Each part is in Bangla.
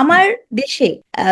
আমার দেশে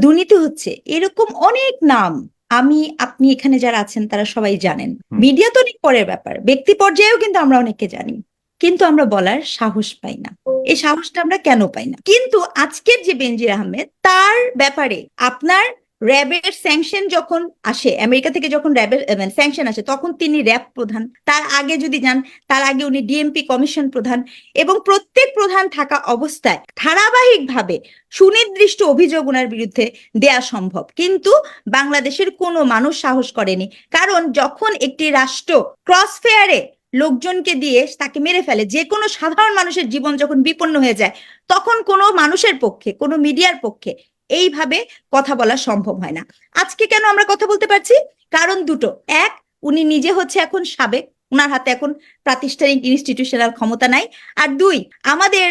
দুর্নীতি হচ্ছে এরকম অনেক নাম। আমি আপনি এখানে যারা আছেন তারা সবাই জানেন। মিডিয়া তো অনেক পরের ব্যাপার। ব্যক্তি পর্যায়েও কিন্তু আমরা অনেককে জানি। কিন্তু আমরা বলার সাহস পাই না। এই সাহসটা আমরা কেন পাই না? কিন্তু আজকের যে বেনজির আহমেদ তার ব্যাপারে আপনার র্যাবের স্যাংশন যখন আসে আমেরিকা থেকে যখন র্যাবের স্যাংশন আসে, তখন তিনি র্যাব প্রধান। তার আগে যদি যান, তার আগে উনি ডিএমপি কমিশন প্রধান এবং প্রত্যেক প্রধান থাকা অবস্থায় ধারাবাহিকভাবে সুনির্দিষ্ট অভিযোগ ওনার বিরুদ্ধে দেয়া সম্ভব। কিন্তু বাংলাদেশের কোনো মানুষ সাহস করেনি। কারণ যখন একটি রাষ্ট্র ক্রস ফেয়ারে লোকজনকে দিয়ে তাকে মেরে ফেলে, যে কোনো সাধারণ মানুষের জীবন যখন বিপন্ন হয়ে যায়, তখন কোনো মানুষের পক্ষে, কোনো মিডিয়ার পক্ষে এইভাবে কথা বলা সম্ভব হয় না। আজকে কেন আমরা কথা বলতে পারছি? কারণ দুটো। এক উনি নিজে হচ্ছে এখন সাবেক। উনার হাতে এখন প্রাতিষ্ঠানিক ইনস্টিটিউশনাল ক্ষমতা নাই। আর দুই আমাদের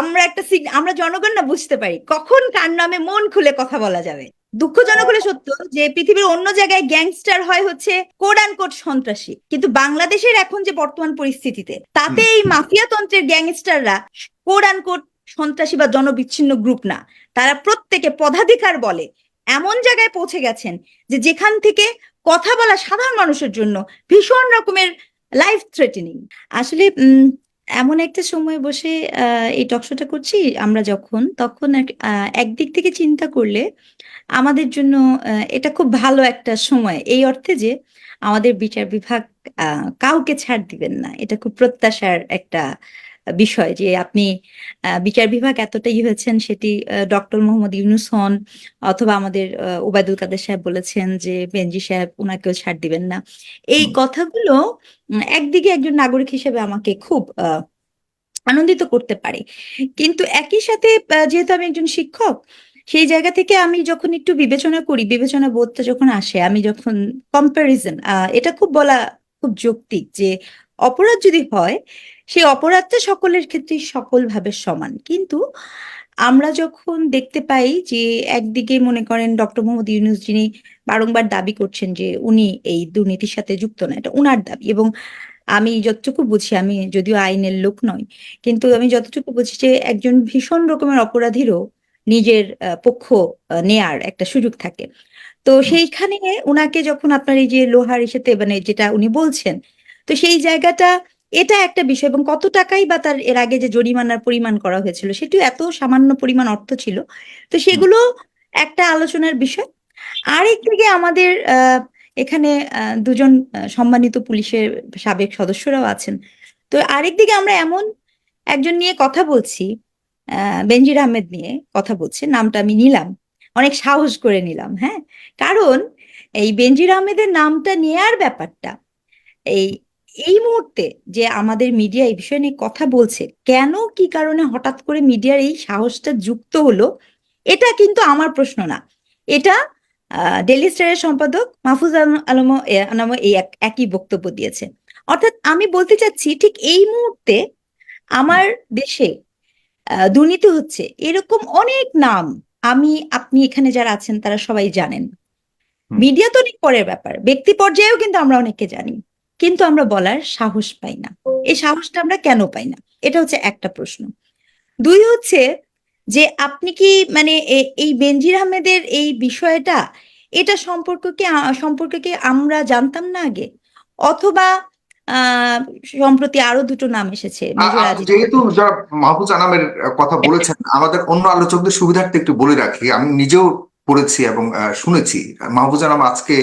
আমরা একটা আমরা জনগণ না বুঝতে পারি কখন কার নামে মন খুলে কথা বলা যাবে। দুঃখজনক হলে সত্য যে পৃথিবীর অন্য জায়গায় গ্যাংস্টার হয় হচ্ছে কোড অ্যান্ড কোড সন্ত্রাসী। কিন্তু বাংলাদেশের এখন যে বর্তমান পরিস্থিতিতে তাতে এই মাফিয়া তন্ত্রের গ্যাংস্টাররা কোড অ্যান্ড কোড সন্ত্রাসী বা জনবিচ্ছিন্ন গ্রুপ না। তারা প্রত্যেকে পদাধিকার বলে। এমন জায়গায় পৌঁছে গেছেন যে যেখান থেকে কথা বলা সাধারণ মানুষের জন্য ভীষণ রকমের লাইফ থ্রেটেনিং আসলে এমন একটা সময় বসে এই টকশোটা করছি আমরা যখন, তখন একদিক থেকে চিন্তা করলে আমাদের জন্য এটা খুব ভালো একটা সময়। এই অর্থে যে আমাদের বিচার বিভাগ কাউকে ছাড় দিবেন না। এটা খুব প্রত্যাশার একটা বিষয় যে আপনি বিচার বিভাগ এতটাই হয়েছেন সেটি ডক্টর মোহাম্মদ ইউনুস হন অথবা আমাদের ওবায়দুল কাদের সাহেব বলেছেন যে বেনজি সাহেব ওনাকেও ছাড় দিবেন না। এই কথাগুলো একদিকে একজন নাগরিক হিসেবে আমাকে খুব আহ, আনন্দিত করতে পারে। কিন্তু একই সাথে যেহেতু আমি একজন শিক্ষক সেই জায়গা থেকে আমি যখন একটু বিবেচনা করি বিবেচনা বোধটা যখন আসে আমি যখন কম্প্যারিজন এটা খুব বলা খুব যৌক্তিক যে অপরাধ যদি হয় সেই অপরাধটা সকলের ক্ষেত্রেই সকলভাবে সমান। কিন্তু আমরা যখন দেখতে পাই যে একদিকে মনে করেন ডক্টর মোহাম্মদ ইউনুস যিনি বারংবার দাবি করছেন যে উনি এই দুর্নীতির সাথে যুক্ত না এটা উনার দাবি এবং আমি যতটুকু বুঝি আমি যদিও আইনের লোক নয় কিন্তু আমি যতটুকু বুঝি যে একজন ভীষণ রকমের অপরাধীরও নিজের পক্ষ নেয়ার একটা সুযোগ থাকে। তো সেইখানে উনাকে যখন আপনার এই যে লোহার ইসেতে মানে যেটা উনি বলছেন তো সেই জায়গাটা এটা একটা বিষয় এবং কত টাকাই বা তার এর আগে যে জরিমানার পরিমাণ করা হয়েছিল সেটিও এত সামান্য পরিমাণ অর্থ ছিল। তো সেগুলো একটা আলোচনার বিষয়। আরেকদিকে আমাদের আহ, এখানে দুজন সম্মানিত পুলিশের সাবেক সদস্যরাও আছেন। তো আরেকদিকে আমরা এমন একজন নিয়ে কথা বলছি আহ, বেনজির আহমেদ নিয়ে কথা বলছি নামটা আমি নিলাম। অনেক সাহস করে নিলাম হ্যাঁ? কারণ এই বেনজির আহমেদের নামটা নেয়ার ব্যাপারটা এই এই মুহূর্তে যে আমাদের মিডিয়া এই বিষয় নিয়ে কথা বলছে কেন কি কারণে হঠাৎ করে মিডিয়ার এই সাহসটা যুক্ত হলো এটা কিন্তু আমার প্রশ্ন না। এটা ডেইলি স্টারের সম্পাদক মাহফুজ আলম- আলম এই এক- একই বক্তব্য দিয়েছে। অর্থাৎ আমি বলতে চাচ্ছি ঠিক এই মুহূর্তে আমার দেশে দুর্নীতি হচ্ছে এরকম অনেক নাম আমি আপনি এখানে যারা আছেন তারা সবাই জানেন। মিডিয়া তো অনেক পরের ব্যাপার ব্যক্তি পর্যায়েও কিন্তু আমরা অনেককে জানি। কিন্তু আমরা বলার সাহস পাই না। এই সাহসটা আমরা কেন পাই না? এটা হচ্ছে একটা প্রশ্ন। দুই হচ্ছে যে আপনি কি মানে এই বেনজির আহমেদের এই বিষয়টা এটা সম্পর্কে কি আ- সম্পর্কে কি আমরা জানতাম না আগে? অথবা আহ সম্প্রতি আরও দুটো নাম এসেছে যেহেতু যারা মাহফুজ আনামের কথা বলেছেন আমাদের অন্য আলোচকদের সুবিধার্থে একটু বলে রাখি আমি নিজেও পড়েছি এবং শুনেছি। মাহফুজ আনাম আজকে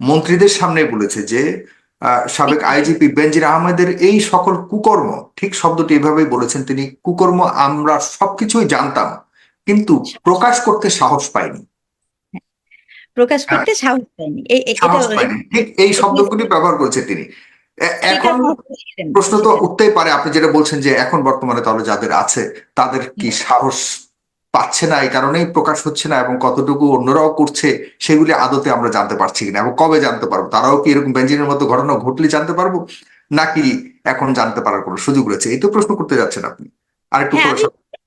মন্ত্রীদের সামনে বলেছে যে সাবেক আইজিপি বেনজির আহমেদের এই সকল কুকর্ম ঠিক শব্দটি এভাবেই বলেছেন তিনি কুকর্ম আমরা সবকিছুই জানতাম কিন্তু প্রকাশ করতে সাহস পাইনি। প্রকাশ করতে সাহস পাইনি। ঠিক এই শব্দগুলি ব্যবহার করেছে তিনি। এখন প্রশ্ন তো উঠতেই পারে আপনি যেটা বলছেন যে এখন বর্তমানে তাহলে যাদের আছে তাদের কি সাহস পাচ্ছে না এই কারণেই প্রকাশ হচ্ছে না এবং কতটুকু অন্যরাও করছে সেগুলি আদতে আমরা জানতে পারছি কিনা এবং কবে জানতে পারব? তারাও কি এরকম বেঞ্জিনের মতো ঘটনা ঘটলে জানতে পারব? নাকি এখন জানতে পারার কোনো সুযোগ রয়েছে? এই তো প্রশ্ন করতে যাচ্ছেন আপনি। আরেকটু হ্যাঁ,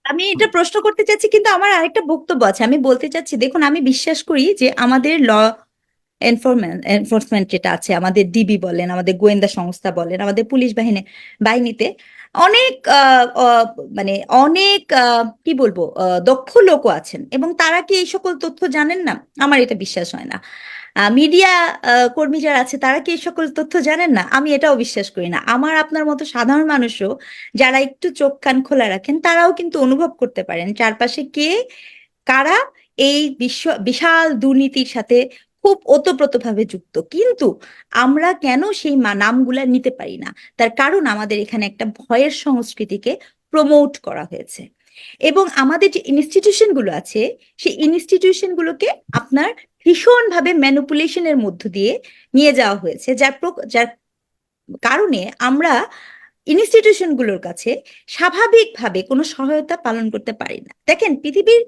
আমি এটা প্রশ্ন করতে চাচ্ছি কিন্তু আমার আরেকটা বক্তব্য আছে। আমি বলতে চাচ্ছি দেখুন আমি বিশ্বাস করি যে আমাদের ল এনফোর্সমেন্ট এনফোর্সমেন্ট যেটা আছে আমাদের ডিবি বলেন আমাদের গোয়েন্দা সংস্থা বলেন আমাদের পুলিশ বাহিনী বাহিনীতে অনেক মানে অনেক কি বলব দক্ষ লোকও আছেন এবং তারা কি এই সকল তথ্য জানেন না? আমার এটা বিশ্বাস হয় না। মিডিয়া কর্মী যারা আছে, তারা কি এই সকল তথ্য জানেন না? আমি এটাও বিশ্বাস করি না। আমার, আপনার মতো সাধারণ মানুষও যারা একটু চোখ কান খোলা রাখেন, তারাও কিন্তু অনুভব করতে পারেন চারপাশে কে, কারা এই বিশ্ব, বিশাল দুর্নীতির সাথে খুব ওতপ্রোতভাবে যুক্ত। কিন্তু আমরা কেন সেই নামগুলা নিতে পারি না? তার কারণ আমাদের এখানে একটা ভয়ের সংস্কৃতিকে প্রমোট করা হয়েছে। এবং আমাদের যে ইনস্টিটিউশনগুলো আছে, সেই ইনস্টিটিউশন গুলোকে আপনার ভীষণভাবে ম্যানুপুলেশনের মধ্য দিয়ে নিয়ে যাওয়া হয়েছে। যার যার কারণে আমরা ইনস্টিটিউশনগুলোর কাছে স্বাভাবিকভাবে কোনো সহায়তা পালন করতে পারি না। দেখেন, পৃথিবীর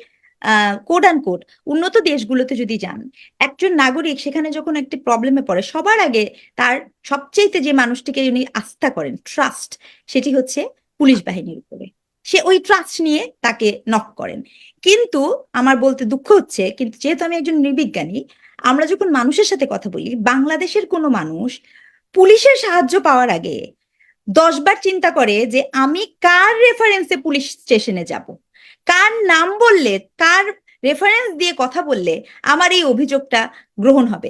কোড অ্যান্ড কোড উন্নত দেশগুলোতে যদি যান, একজন নাগরিক সেখানে যখন একটি প্রবলেমে পড়ে, সবার আগে তার সবচেয়ে যে মানুষটিকে উনি আস্থা করেন ট্রাস্ট সেটি হচ্ছে পুলিশ বাহিনীর উপরে। সে ওই ট্রাস্ট নিয়ে তাকে নক করেন। কিন্তু আমার বলতে দুঃখ হচ্ছে, কিন্তু যেহেতু আমি একজন নির্বিজ্ঞানী, আমরা যখন মানুষের সাথে কথা বলি, বাংলাদেশের কোনো মানুষ পুলিশের সাহায্য পাওয়ার আগে দশবার চিন্তা করে যে আমি কার রেফারেন্সে পুলিশ স্টেশনে যাব। কার নাম বললে কার রেফারেন্স দিয়ে কথা বললে আমার এই অভিযোগটা গ্রহণ হবে?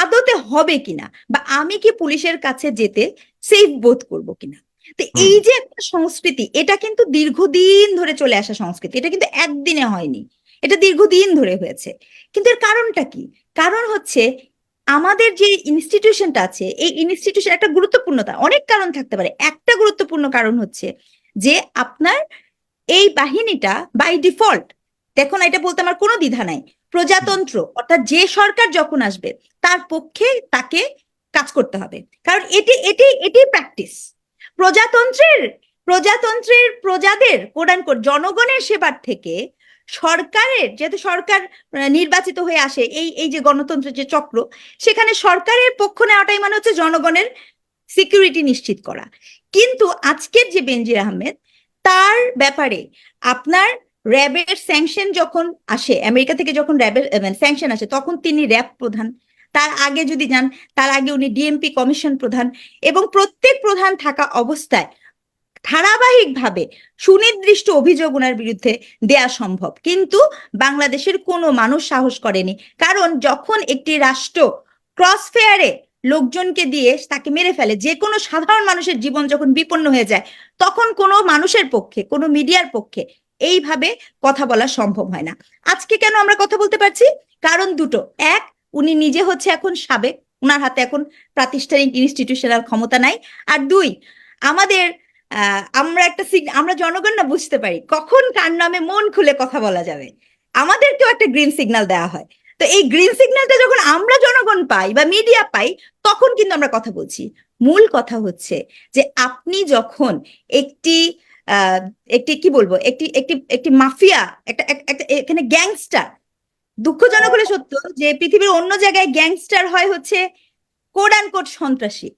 আদতে হবে কিনা বা আমি কি পুলিশের কাছে যেতে সেফ বোধ করব কিনা? তো এই যে একটা সংস্কৃতি এটা কিন্তু দীর্ঘদিন ধরে চলে আসা সংস্কৃতি। এটা কিন্তু একদিনে হয়নি। এটা দীর্ঘদিন ধরে হয়েছে। কিন্তু এর কারণটা কি? কারণ হচ্ছে আমাদের যে ইনস্টিটিউশনটা আছে এই ইনস্টিটিউশন একটা গুরুত্বপূর্ণতা। অনেক কারণ থাকতে পারে। একটা গুরুত্বপূর্ণ কারণ হচ্ছে যে আপনার এই বাহিনীটা বাই ডিফল্ট দেখুন এটা বলতে আমার কোনো দ্বিধা নাই, প্রজাতন্ত্র, অর্থাৎ যে সরকার যখন আসবে, তার পক্ষে তাকে কাজ করতে হবে। কারণ এটি এটি এটি প্র্যাকটিস প্রজাতন্ত্রের প্রজাতন্ত্রের প্রজাদের কোডান কোড জনগণের সেবার থেকে সরকারের, যেহেতু সরকার নির্বাচিত হয়ে আসে, এই এই যে গণতন্ত্রের যে চক্র, সেখানে সরকারের পক্ষ নেওয়াটাই মানে হচ্ছে জনগণের সিকিউরিটি নিশ্চিত করা। কিন্তু আজকের যে বেনজির আহমেদ তার ব্যাপারে আপনার র্যাবের স্যাংশন যখন আসে, আমেরিকা থেকে যখন র্যাবের স্যাংশন আসে, তখন তিনি র্যাব প্রধান। তার আগে যদি যান, তার আগে উনি ডিএমপি কমিশন প্রধান এবং প্রত্যেক প্রধান থাকা অবস্থায় ধারাবাহিকভাবে সুনির্দিষ্ট অভিযোগ ওনার বিরুদ্ধে দেয়া সম্ভব। কিন্তু বাংলাদেশের কোনো মানুষ সাহস করেনি। কারণ যখন একটি রাষ্ট্র ক্রস ফেয়ারে লোকজনকে দিয়ে তাকে মেরে ফেলে। যে কোনো সাধারণ মানুষের জীবন যখন বিপন্ন হয়ে যায়, তখন কোনো মানুষের পক্ষে, কোনো মিডিয়ার পক্ষে এইভাবে কথা বলা সম্ভব হয় না। আজকে কেন আমরা কথা বলতে পারছি? কারণ দুটো। এক, উনি নিজে হচ্ছে এখন সাবেক, উনার হাতে এখন প্রাতিষ্ঠানিক ইনস্টিটিউশনাল ক্ষমতা নাই। আর দুই, আমাদের আমরা একটা আমরা জনগণ না, বুঝতে পারি কখন কার নামে মন খুলে কথা বলা যাবে। আমাদেরকেও একটা গ্রিন সিগন্যাল দেওয়া হয়। তো এই গ্রিন সিগন্যালটা যখন আমরা জনগণ পাই বা মিডিয়া পাই তখন কিন্তু আমরা কথা বলছি। মূল কথা হচ্ছে যে আপনি যখন একটি একটি কি বলব? একটি একটি একটি মাফিয়া একটা একটা এখানে গ্যাংস্টার দুঃখজনক হলে সত্য যে পৃথিবীর অন্য জায়গায় গ্যাংস্টার হয় হচ্ছে কোড অ্যান্ড কোড সন্ত্রাসী।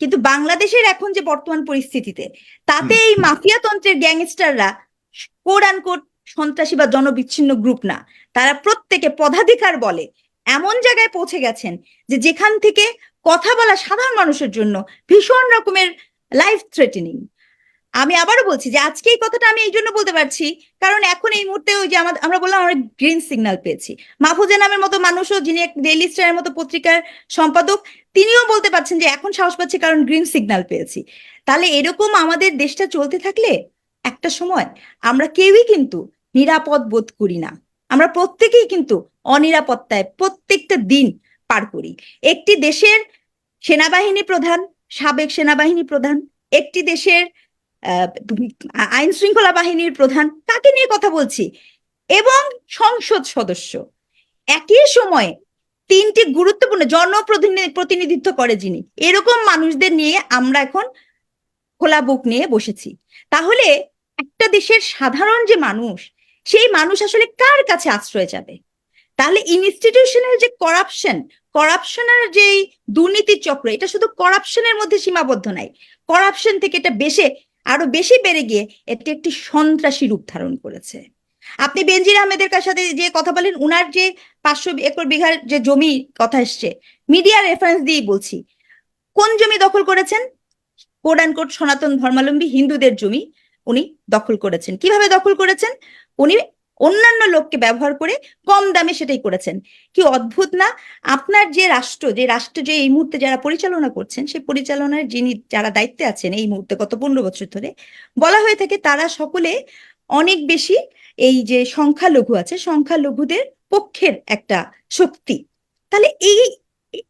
কিন্তু বাংলাদেশের এখন যে বর্তমান পরিস্থিতিতে তাতে এই মাফিয়া তন্ত্রের গ্যাংস্টাররা কোড অ্যান্ড কোড সন্ত্রাসী বা জনবিচ্ছিন্ন গ্রুপ না। তারা প্রত্যেকে পদাধিকার বলে। এমন জায়গায় পৌঁছে গেছেন যে যেখান থেকে কথা বলা সাধারণ মানুষের জন্য ভীষণ রকমের লাইফ থ্রেটেনিং আমি আবারও বলছি যে আজকে এই কথাটা আমি এই জন্য বলতে পারছি, কারণ এখন এই মুহূর্তে ওই যে আমাদের আমরা বললাম আমরা গ্রিন সিগন্যাল পেয়েছি। মাহফুজা নামের মতো মানুষও যিনি ডেইলি স্টারের মতো পত্রিকার সম্পাদক, তিনিও বলতে পারছেন যে এখন সাহস পাচ্ছি কারণ গ্রিন সিগন্যাল পেয়েছি। তাহলে এরকম আমাদের দেশটা চলতে থাকলে একটা সময় আমরা কেউই কিন্তু নিরাপদ বোধ করি না। আমরা প্রত্যেকেই কিন্তু অনিরাপত্তায় প্রত্যেকটা দিন পার করি। একটি দেশের সেনাবাহিনী প্রধান, সাবেক সেনাবাহিনী প্রধান, একটি দেশের আইন শৃঙ্খলা বাহিনীর প্রধান, তাকে নিয়ে কথা বলছি এবং সংসদ সদস্য। একই সময়ে তিনটি গুরুত্বপূর্ণ জনপ্রতিনিধি প্রতিনিধিত্ব করে যিনি। এরকম মানুষদের নিয়ে আমরা এখন খোলা বুক নিয়ে বসেছি। তাহলে একটা দেশের সাধারণ যে মানুষ সেই মানুষ আসলে কার কাছে আশ্রয় যাবে? তাহলে ইনস্টিটিউশনাল যে করাপশন করাপশনের যে এই দুর্নীতির চক্র, এটা শুধু করাপশনের মধ্যে সীমাবদ্ধ নাই। করাপশন থেকে এটা বেশি, আরও বেশি বেড়ে গিয়ে এটি একটি সন্ত্রাসী রূপ ধারণ করেছে। আপনি বেনজির আহমেদের সাথে যে কথা বলেন, উনার যে পাঁচশো একর বিঘার যে জমি কথা এসছে মিডিয়া রেফারেন্স দিয়েই বলছি। কোন জমি দখল করেছেন? কোড অ্যান্ড কোড সনাতন ধর্মাবলম্বী হিন্দুদের জমি উনি দখল করেছেন। কীভাবে দখল করেছেন? উনি অন্যান্য লোককে ব্যবহার করে কম দামে সেটাই করেছেন। কি অদ্ভুত না? আপনার যে রাষ্ট্র যে রাষ্ট্র যে এই মুহূর্তে যারা পরিচালনা করছেন, সেই পরিচালনার যিনি যারা দায়িত্বে আছেন এই মুহূর্তে গত পনেরো বছর ধরে, বলা হয়ে থাকে তারা সকলে অনেক বেশি এই যে সংখ্যালঘু আছে, সংখ্যালঘুদের পক্ষের একটা শক্তি। তাহলে এই,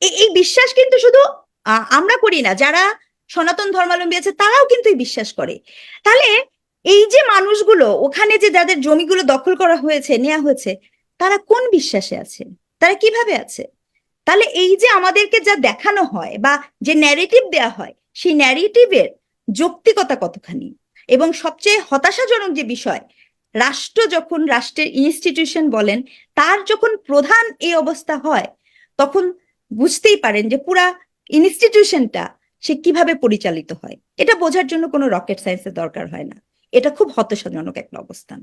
এই- বিশ্বাস কিন্তু শুধু আমরা করি না, যারা সনাতন ধর্মাবলম্বী আছে তারাও কিন্তু এই বিশ্বাস করে। তাহলে এই যে মানুষগুলো, ওখানে যে যাদের জমিগুলো দখল করা হয়েছে নেওয়া হয়েছে, তারা কোন বিশ্বাসে আছে? তারা কীভাবে আছে? তাহলে এই যে আমাদেরকে যা দেখানো হয় বা যে ন্যারেটিভ দেয়া হয়, সেই ন্যারেটিভের যৌক্তিকতা কতখানি? এবং সবচেয়ে হতাশাজনক যে বিষয়, রাষ্ট্র যখন রাষ্ট্রের ইনস্টিটিউশন বলেন, তার যখন প্রধান এই অবস্থা হয়, তখন বুঝতেই পারেন যে পুরা ইনস্টিটিউশনটা সে কীভাবে পরিচালিত হয়। এটা বোঝার জন্য কোনো রকেট সায়েন্সের দরকার হয় না। এটা খুব হতাশাজনক একটা অবস্থান।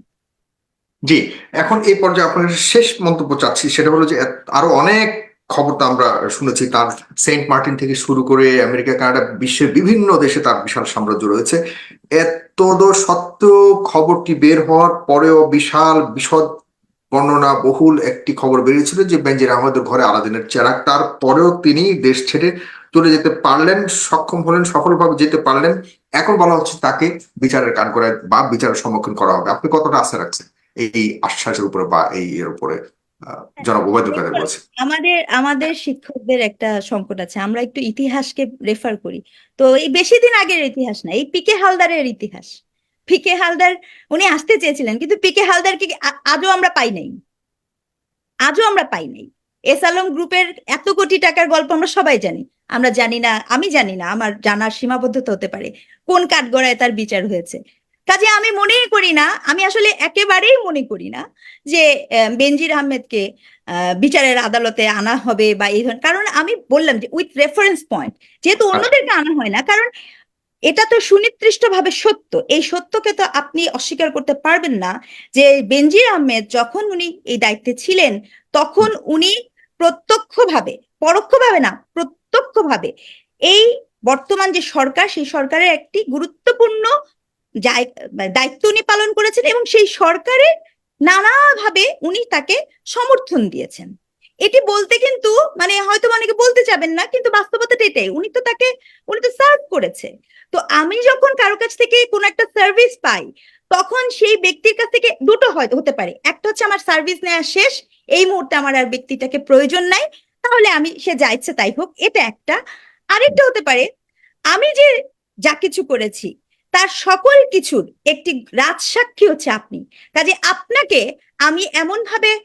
জি, এখন এই পর্যায়ে আপনার শেষ মন্তব্য চাচ্ছি, সেটা হলো যে আরও অনেক খবর তো আমরা শুনেছি, তার সেন্ট মার্টিন থেকে শুরু করে আমেরিকা, কানাডা, বিশ্বের বিভিন্ন দেশে তার বিশাল সাম্রাজ্য রয়েছে। এত সত্ত্বেও খবরটি বের হওয়ার পরেও বিশাল বিশদ বর্ণনা, বহুল একটি খবর বেরিয়েছিল যে বেনজির আহমেদের ঘরে আলাদিনের চেরাগ, তারপরেও তিনি দেশ ছেড়ে চলে যেতে পারলেন, সক্ষম হলেন, সফলভাবে যেতে পারলেন, এখন বলা হচ্ছে তাকে বিচারের কান করে বা বিচারের সম্মুখীন করা হবে। আপনি কতটা আশা রাখছেন এই আশ্বাসের উপরে বা এই এর উপরে? আমাদের আমাদের শিক্ষকদের একটা সংকট আছে। আমরা একটু ইতিহাসকে রেফার করি। তো এই বেশি দিন আগের ইতিহাস না, এই পিকে হালদারের ইতিহাস। পিকে হালদার, উনি আসতে চেয়েছিলেন, কিন্তু পিকে হালদারকে আজও আমরা পাই নাই। আজও আমরা পাই নাই। এস আলম গ্রুপের এত কোটি টাকার গল্প আমরা সবাই জানি। আমরা জানি না আমি জানি না আমার জানার সীমাবদ্ধতা হতে পারে। কোন কাঠগড়ায় তার বিচার হয়েছে? কাজে আমি মনেই করি না আমি আসলে একেবারেই মনে করি না যে বেনজির আহমেদকে আহ, বিচারের আদালতে আনা হবে বা এই ধরনের কারণ আমি বললাম যে উইথ রেফারেন্স পয়েন্ট যেহেতু অন্যদেরকে আনা হয় না কারণ এটা তো সুনির্দিষ্টভাবে সত্য। এই সত্যকে তো আপনি অস্বীকার করতে পারবেন না যে বেনজির আহমেদ যখন উনি এই দায়িত্বে ছিলেন তখন উনি প্রত্যক্ষভাবে, পরোক্ষভাবে না, প্রত্যক্ষভাবে এই বর্তমান যে সরকার, সেই সরকারের একটি গুরুত্বপূর্ণ দায়িত্ব উনি পালন করেছেন এবং সেই সরকারের নানাভাবে উনি তাকে সমর্থন দিয়েছেন। এটি বলতে কিন্তু মানে হয়তো অনেকে বলতে যাবেন না, কিন্তু বাস্তবতাটা এটাই, উনি তো তাকে, উনি তো সার্ভ করেছে। তো আমি যখন কারও কাছ থেকে কোনো একটা সার্ভিস পাই, তখন সেই ব্যক্তির কাছ থেকে দুটো হয়, হতে পারে। একটা হচ্ছে আমার সার্ভিস নেওয়া শেষ এই মুহূর্তে আমার আর ব্যক্তিটাকে প্রয়োজন নাই, তাহলে আমি, সে যা ইচ্ছে তাই হোক, এটা একটা। আরেকটা হতে পারে, আমি যে যা কিছু করেছি, তার সকল কিছুর একটি রাজসাক্ষী হচ্ছে আপনি। কাজে আপনাকে আমি এমন ভাবে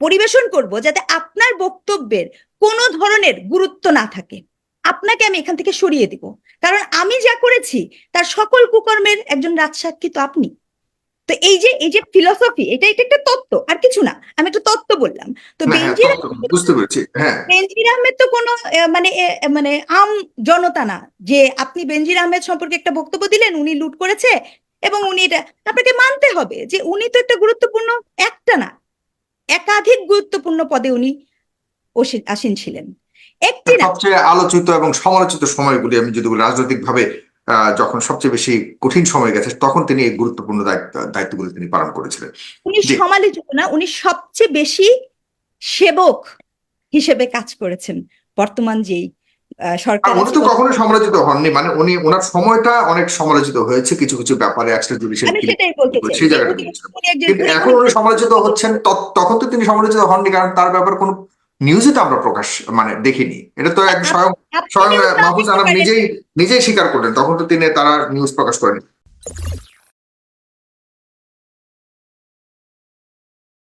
পরিবেশন করব যাতে আপনার বক্তব্যের কোনো ধরনের গুরুত্ব না থাকে। আপনাকে আমি এখান থেকে সরিয়ে দিব। কারণ আমি যা করেছি, তার সকল কুকর্মের একজন রাজসাক্ষী তো আপনি। তো এই যে এই যে ফিলসফি এটা এটা একটা তত্ত্ব আর কিছু না। আমি একটা তত্ত্ব বললাম। তো না, হ্যাঁ, বেনজির বুঝতে পেরেছি হ্যাঁ। বেনজির আহমেদ তো কোনো মানে মানে আম জনতা না। যে আপনি বেনজির আহমেদ সম্পর্কে একটা বক্তব্য দিলেন উনি লুট করেছে এবং উনি এটা আপনাকে মানতে হবে যে উনি তো একটা গুরুত্বপূর্ণ একটা না একাধিক গুরুত্বপূর্ণ পদে উনি আসীন ছিলেন। একটি না সবচেয়ে আলোচিত এবং সমালোচিত সময়গুলি আমি যদি বলি রাজনৈতিক ভাবে যখন সবচেয়ে বেশি কঠিন সময় গেছে তখন তিনি এই গুরুত্বপূর্ণ দায়িত্ব দায়িত্বগুলি তিনি পালন করেছিলেন। উনি জি। সমালোচিত না উনি সবচেয়ে বেশি সেবক হিসেবে কাজ করেছেন বর্তমান যেই সরকার উনি তো কখনো সমালোচিত হননি মানে উনি ওনার সময়টা অনেক সমালোচিত হয়েছে কিছু কিছু ব্যাপারে এক্সট্রা জুডিশিয়াল সেই জায়গাটা এখন উনি সমালোচিত হচ্ছেন তখন তো তিনি সমালোচিত হননি কারণ তার ব্যাপারে কোনো নিউজে তো আমরা প্রকাশ মানে দেখিনি। এটা তো এক স্বয়ং স্বয়ং কিন্তু মাহফুজ আলম নিজেই নিজেই স্বীকার করলেন তখন তো তিনি তারা নিউজ প্রকাশ করেন